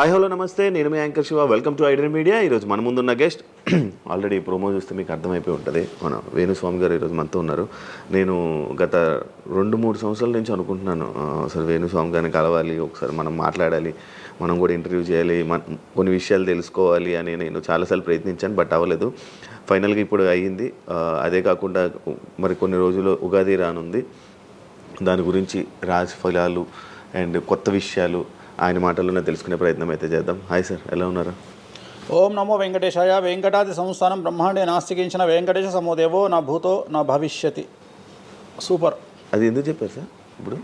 Hi hello నమస్తే. నేను మీ anchor Shiva. Welcome to Aiden media ఈరోజు మన ముందున్న గెస్ట్ ఆల్రెడీ ప్రోమో చూస్తే మీకు అర్థమైపోయి ఉంటుంది. మన వేణుస్వామి గారు ఈరోజు మనతో ఉన్నారు. నేను గత రెండు మూడు సంవత్సరాల నుంచి అనుకుంటున్నాను. అసలు వేణుస్వామి గారిని కలవాలి ఒకసారి మనం మాట్లాడాలి మనం కూడా ఇంటర్వ్యూ చేయాలి మన కొన్ని విషయాలు తెలుసుకోవాలి అని నేను చాలాసార్లు ప్రయత్నించాను బట్ అవ్వలేదు. ఫైనల్గా ఇప్పుడు అయ్యింది. అదే కాకుండా మరి కొన్ని రోజులు ఉగాది రానుంది. దాని గురించి రాశి ఫలాలు అండ్ కొత్త విషయాలు ఆయన మాటల్లోనే తెలుసుకునే ప్రయత్నం అయితే చేద్దాం. హాయ్ సార్ ఎలా ఉన్నారు? ఓం నమో వెంకటేశాయ వెంకటాది సంస్థానం బ్రహ్మాండే నాస్తికించిన వెంకటేశ సమోదేవో నా భూతో నా భవిష్యతి. సూపర్ అది ఎందుకు చెప్పారు సార్ ఇప్పుడు?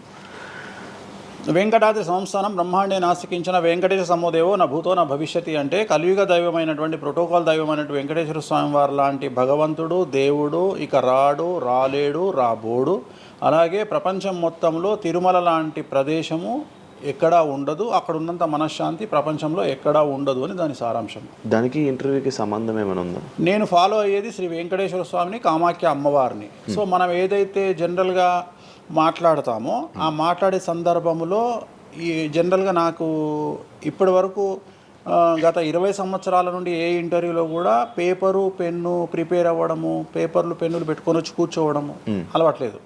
వెంకటాద్రి సంస్థానం బ్రహ్మాండే నాస్తికించిన వెంకటేశ సమోదేవో నా భూతో నా భవిష్యతి అంటే కలియుగ దైవమైనటువంటి ప్రోటోకాల్ దైవమైనటువంటి వెంకటేశ్వర స్వామి వారు లాంటి భగవంతుడు దేవుడు ఇక రాడు రాలేడు రాబోడు. అలాగే ప్రపంచం మొత్తంలో తిరుమల లాంటి ప్రదేశము ఎక్కడా ఉండదు అక్కడ ఉన్నంత మనశ్శాంతి ప్రపంచంలో ఎక్కడా ఉండదు అని దాని సారాంశం. దానికి ఇంటర్వ్యూకి సంబంధం ఏమైనా ఉందా? నేను ఫాలో అయ్యేది శ్రీ వెంకటేశ్వర స్వామిని కామాఖ్య అమ్మవారిని. సో మనం ఏదైతే జనరల్గా మాట్లాడతామో ఆ మాట్లాడే సందర్భంలో ఈ జనరల్గా నాకు ఇప్పటి వరకు గత ఇరవై సంవత్సరాల నుండి ఏ ఇంటర్వ్యూలో కూడా పేపరు పెన్ను ప్రిపేర్ అవ్వడము పేపర్లు పెన్నులు పెట్టుకొని వచ్చి కూర్చోవడము అలవాట్లేదు.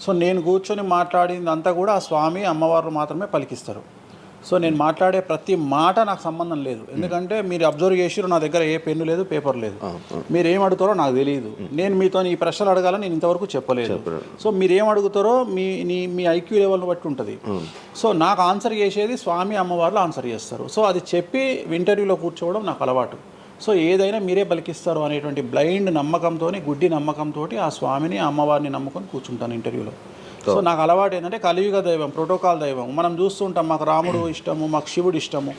సో నేను కూర్చొని మాట్లాడింది అంతా కూడా ఆ స్వామి అమ్మవారు మాత్రమే పలికిస్తారు. సో నేను మాట్లాడే ప్రతి మాట నాకు సంబంధం లేదు. ఎందుకంటే మీరు అబ్జర్వ్ చేసిరు నా దగ్గర ఏ పెన్ను లేదు పేపర్ లేదు. మీరు ఏం అడుగుతారో నాకు తెలియదు నేను మీతో ఈ ప్రశ్నలు అడగాలని నేను ఇంతవరకు చెప్పలేదు. సో మీరు ఏం అడుగుతారో మీ నీ మీ ఐక్యూ లెవెల్ని బట్టి ఉంటుంది. సో నాకు ఆన్సర్ చేసేది స్వామి అమ్మవార్లు ఆన్సర్ చేస్తారు. సో అది చెప్పి ఇంటర్వ్యూలో కూర్చోవడం నాకు అలవాటు. సో ఏదైనా మీరే పలికిస్తారు అనేటువంటి బ్లైండ్ నమ్మకంతో గుడ్డి నమ్మకంతో ఆ స్వామిని అమ్మవారిని నమ్ముకొని కూర్చుంటాను ఇంటర్వ్యూలో. సో నాకు అలవాటు ఏంటంటే కలియుగ దైవం ప్రోటోకాల్ దైవం. మనం చూస్తుంటాం మాకు రాముడు ఇష్టము మాకు శివుడు ఇష్టము.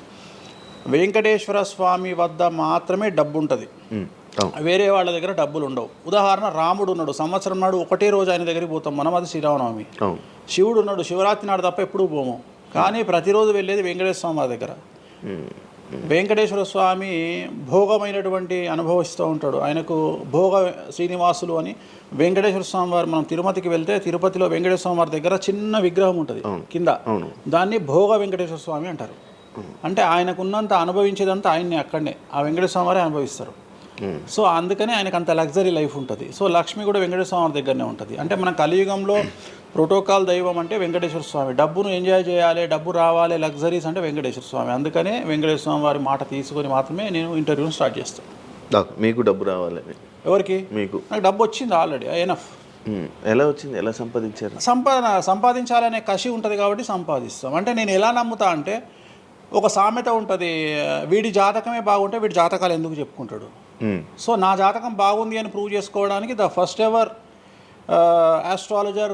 వెంకటేశ్వర స్వామి వద్ద మాత్రమే డబ్బు ఉంటుంది అవును. వేరే వాళ్ళ దగ్గర డబ్బులు ఉండవు. ఉదాహరణ రాముడు ఉన్నాడు. సంవత్సరం నాడు ఒకటే రోజు ఆయన దగ్గరికి పోతాం మనం అది శ్రీరామనవమి. శివుడు ఉన్నాడు శివరాత్రి నాడు తప్ప ఎప్పుడూ పోము. కానీ ప్రతిరోజు వెళ్ళేది వెంకటేశ్వర స్వామి దగ్గర. ఉమ్, వెంకటేశ్వర స్వామి భోగమైనటువంటి అనుభవిస్తూ ఉంటాడు. ఆయనకు భోగ శ్రీనివాసులు అని వెంకటేశ్వర స్వామి వారు మనం తిరుపతికి వెళ్తే తిరుపతిలో వెంకటేశ్వర స్వామి వారి దగ్గర చిన్న విగ్రహం ఉంటుంది కింద. దాన్ని భోగ వెంకటేశ్వర స్వామి అంటారు. అంటే ఆయనకున్నంత అనుభవించేదంతా ఆయన్ని అక్కడనే. ఆ వెంకటేశ్వర స్వామి వారే అనుభవిస్తారు. సో అందుకనే ఆయనకు అంత లగ్జరీ లైఫ్ ఉంటుంది. సో లక్ష్మి కూడా వెంకటేశ్వర స్వామి దగ్గరనే ఉంటుంది. అంటే మన కలియుగంలో ప్రోటోకాల్ దైవం అంటే వెంకటేశ్వర స్వామి. డబ్బును ఎంజాయ్ చేయాలి డబ్బు రావాలి లగ్జరీస్ అంటే వెంకటేశ్వర స్వామి. అందుకనే వెంకటేశ్వర స్వామి వారి మాట తీసుకొని మాత్రమే నేను ఇంటర్వ్యూని స్టార్ట్ చేస్తాను మీకు డబ్బు రావాలని ఎవరికి? మీకు. నాకు డబ్బు వచ్చింది ఆల్రెడీ. ఎనఫ్ ఎలా వచ్చింది? ఎలా సంపాదించారు? సంపాదన సంపాదించాలనే కసి ఉంటుంది కాబట్టి సంపాదిస్తాం. అంటే నేను ఎలా నమ్ముతా అంటే ఒక సామెత ఉంటుంది వీడి జాతకమే బాగుంటే వీడి జాతకాలు ఎందుకు చెప్పుకుంటాడు? సో నా జాతకం బాగుంది అని ప్రూవ్ చేసుకోవడానికి the first ever astrologer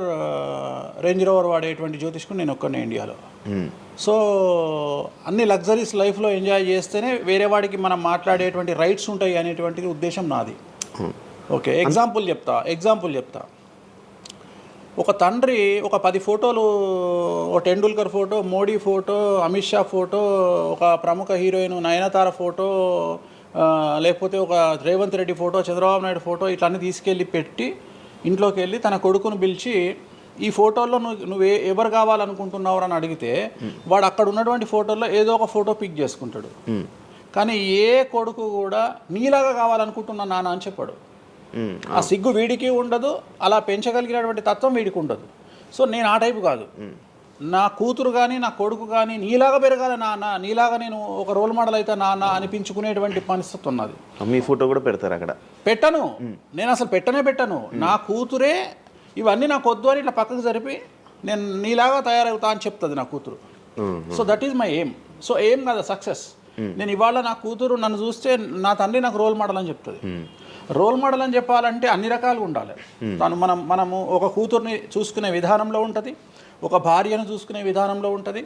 Range Rover వాడేటువంటి జ్యోతిష్కుడు నేను ఒక్కనే ఇండియాలో సో అన్ని లగ్జరీస్ లైఫ్లో ఎంజాయ్ చేస్తేనే వేరే వాడికి మనం మాట్లాడేటువంటి రైట్స్ ఉంటాయి అనేటువంటిది ఉద్దేశం నాది. ఓకే ఎగ్జాంపుల్ చెప్తా ఎగ్జాంపుల్ చెప్తా. ఒక తండ్రి ఒక పది ఫోటోలు ఒక Tendulkar photo Modi photo Amit Shah photo ఒక ప్రముఖ హీరోయిన్ నయనతార ఫోటో లేకపోతే ఒక రేవంత్ రెడ్డి ఫోటో చంద్రబాబు నాయుడు ఫోటో ఇట్లా అన్ని తీసుకెళ్ళి పెట్టి ఇంట్లోకి వెళ్ళి తన కొడుకును పిలిచి ఈ ఫోటోల్లో నువ్వు నువ్వు ఏ- ఎవరు కావాలనుకుంటున్నావు అని అడిగితే వాడు అక్కడ ఉన్నటువంటి ఫోటోల్లో ఏదో ఒక ఫోటో పిక్ చేసుకుంటాడు. కానీ ఏ కొడుకు కూడా నీలాగా కావాలనుకుంటున్నా నాన్న అని చెప్పాడు. ఆ సిగ్గు వీడికి ఉండదు అలా పెంచగలిగినటువంటి తత్వం వీడికి ఉండదు. సో నేను ఆ టైపు కాదు. నా కూతురు కానీ నా కొడుకు కానీ నీలాగా పెరగాలి నాన్న నీలాగా నేను ఒక రోల్ మోడల్ అయితే నాన్న అనిపించుకునేటువంటి పరిస్థితి ఉన్నది. మీ ఫోటో కూడా పెడతారు అక్కడ. పెట్టను. నేను అసలు పెట్టనే పెట్టను. నా కూతురే ఇవన్నీ నాకు వద్దు అని ఇట్లా పక్కకు జరిపి నేను నీలాగా తయారవుతా అని చెప్తుంది నా కూతురు. So that is my aim so aim కదా సక్సెస్ నేను ఇవాళ నా కూతురు నన్ను చూస్తే నా తండ్రి నాకు రోల్ మోడల్ అని చెప్తుంది. రోల్ మోడల్ అని చెప్పాలంటే అన్ని రకాలుగా ఉండాలి. తను మనం మనము ఒక కూతుర్ని చూసుకునే విధానంలో ఉంటుంది. ఒక భార్యను చూసుకునే విధానంలో ఉంటుంది.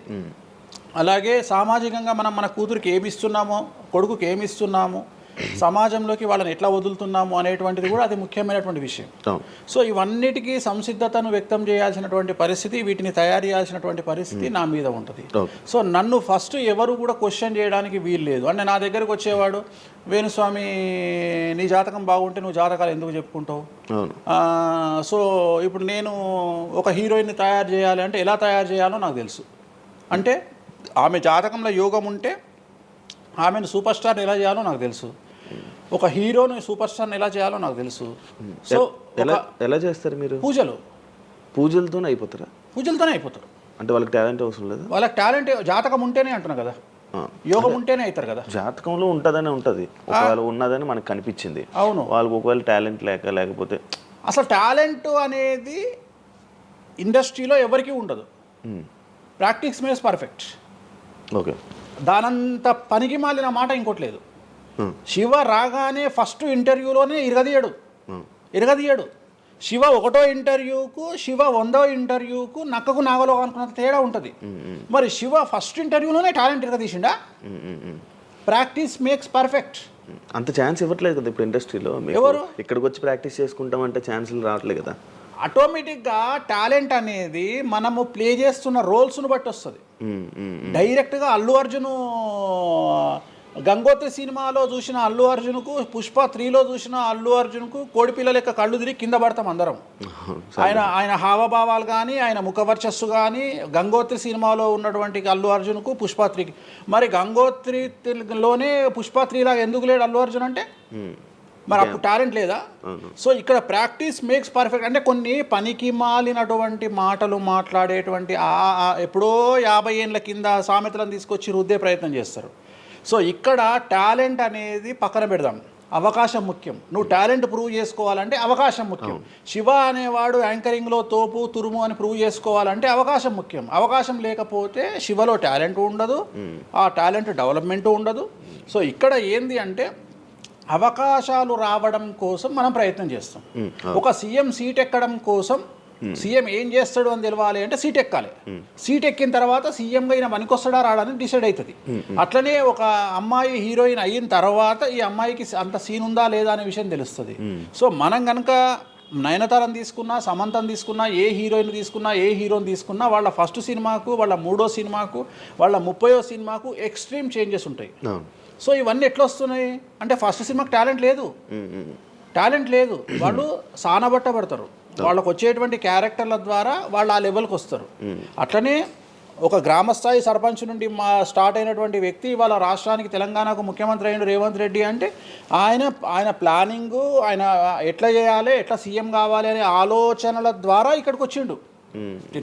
అలాగే సామాజికంగా మనం మన కూతురికి ఏమి ఇస్తున్నామో కొడుకుకి ఏమి ఇస్తున్నాము సమాజంలోకి వాళ్ళని ఎట్లా వదులుతున్నాము అనేటువంటిది కూడా అది ముఖ్యమైనటువంటి విషయం. సో ఇవన్నిటికీ సంసిద్ధతను వ్యక్తం చేయాల్సినటువంటి పరిస్థితి వీటిని తయారు చేయాల్సినటువంటి పరిస్థితి నా మీద ఉంటుంది. సో నన్ను ఫస్ట్ ఎవరు కూడా క్వశ్చన్ చేయడానికి వీలు లేదు. అంటే నా దగ్గరకు వచ్చేవాడు వేణుస్వామి నీ జాతకం బాగుంటే నువ్వు జాతకాలు ఎందుకు చెప్పుకుంటావు? సో ఇప్పుడు నేను ఒక హీరోయిన్ని తయారు చేయాలి అంటే ఎలా తయారు చేయాలో నాకు తెలుసు. అంటే ఆమె జాతకంలో యోగం ఉంటే ఆమెను సూపర్ స్టార్ని ఎలా చేయాలో నాకు తెలుసు. ఒక హీరోని సూపర్ స్టార్ని ఎలా చేయాలో నాకు తెలుసు. సో ఎలా ఎలా చేస్తారు మీరు? పూజలు. పూజలతోనే అయిపోతారా? పూజలతోనే అయిపోతారు. అంటే వాళ్ళకి టాలెంట్ అవసరం లేదా? వాళ్ళకి టాలెంట్ జాతకం ఉంటేనే అంటున్నా కదా. యోగం ఉంటేనే అవుతారు కదా. జాతకంలో ఉంటుందనే ఉంటుంది. ఒకవేళ ఉన్నదని మనకు కనిపించింది. అవును. వాళ్ళకి ఒకవేళ టాలెంట్ లేక లేకపోతే అసలు టాలెంట్ అనేది ఇండస్ట్రీలో ఎవరికీ ఉండదు. Practice makes perfect. ఓకే. దానంత పనికి మాలిన మాట ఇంకోటి లేదు. శివ రాగానే ఫస్ట్ ఇంటర్వ్యూలోనే ఇరగదీయడు. ఇరగదీయడు శివ ఒకటో ఇంటర్వ్యూకు శివ వందో ఇంటర్వ్యూకు నక్కకు నాగలో అనుకున్నంత తేడా ఉంటుంది మరి శివ ఫస్ట్ ఇంటర్వ్యూలోనే టాలెంట్ ఇరగదీసిండా. ప్రాక్టీస్ మేక్స్ పర్ఫెక్ట్ అంత ఛాన్స్ ఇవ్వట్లేదు కదా ఇప్పుడు ఇండస్ట్రీలో ఎవరు? ఇక్కడికి వచ్చి ప్రాక్టీస్ చేసుకుంటామంటే ఛాన్సులు రావట్లేదు కదా ఆటోమేటిక్గా టాలెంట్ అనేది మనము ప్లే చేస్తున్న రోల్స్ను బట్టి వస్తుంది. డైరెక్ట్గా అల్లు అర్జున్ గంగోత్రి సినిమాలో చూసిన అల్లు అర్జున్కు పుష్ప త్రీలో చూసిన అల్లు అర్జున్కు కోడి పిల్ల లెక్క కళ్ళు తిరిగి కింద పడతాం అందరం. ఆయన ఆయన హావభావాలు కానీ ఆయన ముఖవర్చస్సు కానీ గంగోత్రి సినిమాలో ఉన్నటువంటి అల్లు అర్జున్కు పుష్ప త్రీకి. మరి గంగోత్రిలోనే పుష్ప త్రీలాగా ఎందుకు లేడు అల్లు అర్జున్ అంటే. మరి అప్పుడు టాలెంట్ లేదా. సో ఇక్కడ ప్రాక్టీస్ మేక్స్ పర్ఫెక్ట్. అంటే కొన్ని పనికి మాలినటువంటి మాటలు మాట్లాడేటువంటి ఎప్పుడో యాభై ఏళ్ళ కింద సామెతలను తీసుకొచ్చి రుద్దే ప్రయత్నం చేస్తారు. సో ఇక్కడ టాలెంట్ అనేది పక్కన పెడదాం. అవకాశం ముఖ్యం. నువ్వు టాలెంట్ ప్రూవ్ చేసుకోవాలంటే అవకాశం ముఖ్యం. శివ అనేవాడు యాంకరింగ్లో తోపు తురుము అని ప్రూవ్ చేసుకోవాలంటే అవకాశం ముఖ్యం. అవకాశం లేకపోతే శివలో టాలెంట్ ఉండదు. ఆ టాలెంట్ డెవలప్మెంట్ ఉండదు. సో ఇక్కడ ఏంది అంటే అవకాశాలు రావడం కోసం మనం ప్రయత్నం చేస్తాం. ఒక సీఎం సీట్ ఎక్కడం కోసం సీఎం ఏం చేస్తాడు అని తెలవాలి అంటే సీట్ ఎక్కాలి. సీట్ ఎక్కిన తర్వాత సీఎంగా ఈయన పనికొస్తాడా రాడని డిసైడ్ అవుతుంది. అట్లనే ఒక అమ్మాయి హీరోయిన్ అయిన తర్వాత ఈ అమ్మాయికి అంత సీన్ ఉందా లేదా అనే విషయం తెలుస్తుంది. సో మనం కనుక నయనతారని తీసుకున్నా సమంతని తీసుకున్నా ఏ హీరోయిన్ తీసుకున్నా ఏ హీరోని తీసుకున్నా వాళ్ళ ఫస్ట్ సినిమాకు వాళ్ళ మూడో సినిమాకు వాళ్ళ ముప్పయో సినిమాకు ఎక్స్ట్రీమ్ చేంజెస్ ఉంటాయి. సో ఇవన్నీ ఎట్లా వస్తున్నాయి? అంటే ఫస్ట్ సినిమాకి టాలెంట్ లేదు. టాలెంట్ లేదు. వాళ్ళు సానబట్టబడతారు. వాళ్ళకు వచ్చేటువంటి క్యారెక్టర్ల ద్వారా వాళ్ళు ఆ లెవెల్కి వస్తారు. అట్లనే ఒక గ్రామస్థాయి సర్పంచ్ నుండి మా స్టార్ట్ అయినటువంటి వ్యక్తి వాళ్ళ రాష్ట్రానికి తెలంగాణకు ముఖ్యమంత్రి అయిన రేవంత్ రెడ్డి అంటే ఆయన ఆయన ప్లానింగు ఆయన ఎట్లా చేయాలి ఎట్లా సీఎం కావాలి అనే ఆలోచనల ద్వారా ఇక్కడికి వచ్చిండు.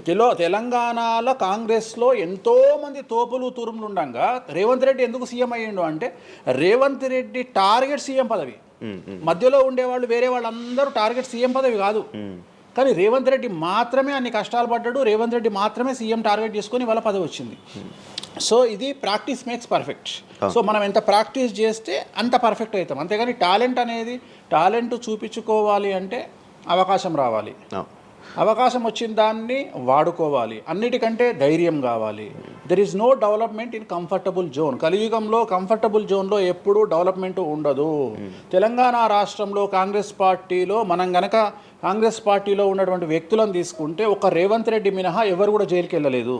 తెలో తెలంగాణలో కాంగ్రెస్లో ఎంతో మంది తోపులు తురుములు ఉండగా రేవంత్ రెడ్డి ఎందుకు సీఎం అయ్యిండు అంటే రేవంత్ రెడ్డి టార్గెట్ సీఎం పదవి. మధ్యలో ఉండేవాళ్ళు వేరే వాళ్ళందరూ టార్గెట్ సీఎం పదవి కాదు. కానీ రేవంత్ రెడ్డి మాత్రమే అన్ని కష్టాలు పడ్డాడు రేవంత్ రెడ్డి మాత్రమే సీఎం టార్గెట్ చేసుకొని వాళ్ళ పదవి వచ్చింది. సో ఇది ప్రాక్టీస్ మేక్స్ పర్ఫెక్ట్. సో మనం ఎంత ప్రాక్టీస్ చేస్తే అంత పర్ఫెక్ట్ అవుతాం. అంతేగాని టాలెంట్ అనేది టాలెంట్ చూపించుకోవాలి అంటే అవకాశం రావాలి. అవకాశం వచ్చిన దాన్ని వాడుకోవాలి. అన్నిటికంటే ధైర్యం కావాలి. There is no development in comfortable zone కలియుగంలో కంఫర్టబుల్ జోన్లో ఎప్పుడూ డెవలప్మెంట్ ఉండదు. తెలంగాణ రాష్ట్రంలో కాంగ్రెస్ పార్టీలో మనం గనక కాంగ్రెస్ పార్టీలో ఉన్నటువంటి వ్యక్తులను తీసుకుంటే ఒక రేవంత్ రెడ్డి మినహా ఎవరు కూడా జైలుకి వెళ్ళలేదు.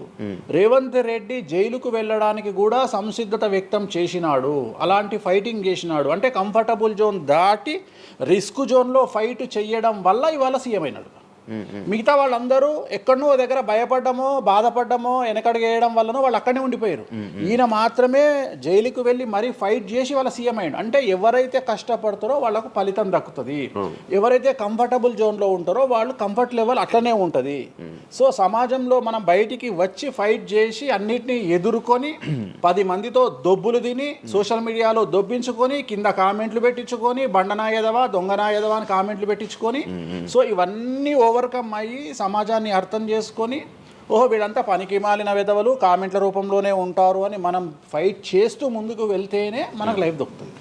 రేవంత్ రెడ్డి జైలుకు వెళ్ళడానికి కూడా సంసిద్ధత వ్యక్తం చేసినాడు. అలాంటి ఫైటింగ్ చేసినాడు. అంటే కంఫర్టబుల్ జోన్ దాటి రిస్క్ జోన్లో ఫైట్ చేయడం వల్ల ఇవాళ సీఎం అయినాడు. మిగతా వాళ్ళందరూ ఎక్కడనో దగ్గర భయపడ్డమో బాధపడ్డమో వెనకడుగు వేయడం వల్లనో వాళ్ళు అక్కడనే ఉండిపోయారు. ఈయన మాత్రమే జైలుకు వెళ్ళి మరీ ఫైట్ చేసి వాళ్ళ సీఎం అయ్యాడు. అంటే ఎవరైతే కష్టపడతారో వాళ్ళకు ఫలితం దక్కుతుంది. ఎవరైతే కంఫర్టబుల్ జోన్లో ఉంటారో వాళ్ళు కంఫర్ట్ లెవెల్ అట్లనే ఉంటుంది. సో సమాజంలో మనం బయటికి వచ్చి ఫైట్ చేసి అన్నిటినీ ఎదుర్కొని పది మందితో దొబ్బులు తిని సోషల్ మీడియాలో దొబ్బించుకొని కింద కామెంట్లు పెట్టించుకొని బండనాయదవా దొంగనాయదవా అని కామెంట్లు పెట్టించుకొని సో ఇవన్నీ ఓవర్కమ్ అయ్యి సమాజాన్ని అర్థం చేసుకొని ఓహో వీళ్ళంతా పనికి మాలిన విధవలు కామెంట్ల రూపంలోనే ఉంటారు అని మనం ఫైట్ చేస్తూ ముందుకు వెళ్తేనే మనకు లైఫ్ దొరుకుతుంది.